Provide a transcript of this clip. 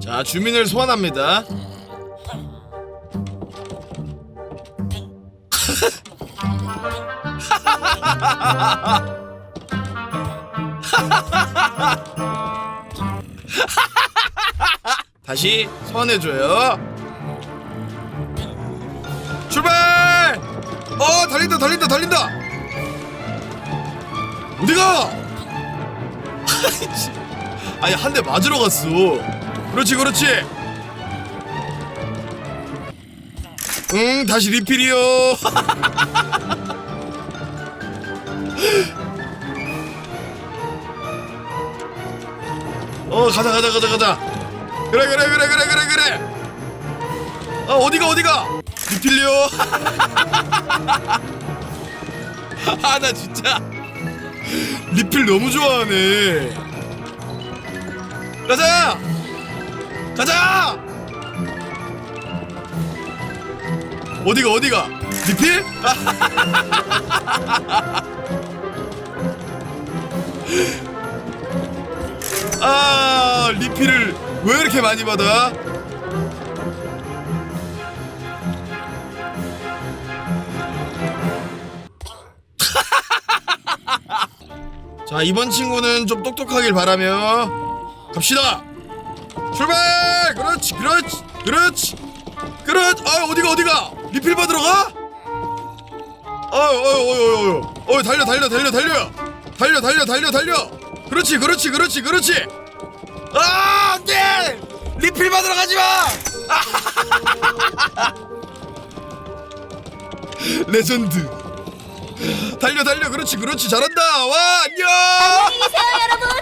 자 주민을 소환합니다. 다시 소환해줘요. 출발! 어 달린다 달린다 달린다! 어디가? 아니 한 대 맞으러 갔어 그렇지 그렇지. 응 다시 리필이요. 어 가자 가자 가자 가자. 그래 그래 그래 그래 그래 그래. 어 어디가 어디가? 리필이요. 아 나 진짜 리필 너무 좋아하네. 가자 가자! 어디가 어디가? 리필? 아 리필을 왜 이렇게 많이 받아? 자 이번 친구는 좀 똑똑하길 바라며 갑시다 출발! 그렇지 그렇지 그렇지. 그렇지. 아 어디가 어디가? 리필 받으러 가? 어어어어어. 어 달려 달려 달려 달려. 달려 달려 달려 달려. 그렇지 그렇지 그렇지 그렇지. 아 안돼! 리필 받으러 가지 마! 레전드. 달려 달려. 그렇지 그렇지. 잘한다. 와 안녕! 안녕히 계세요, 여러분.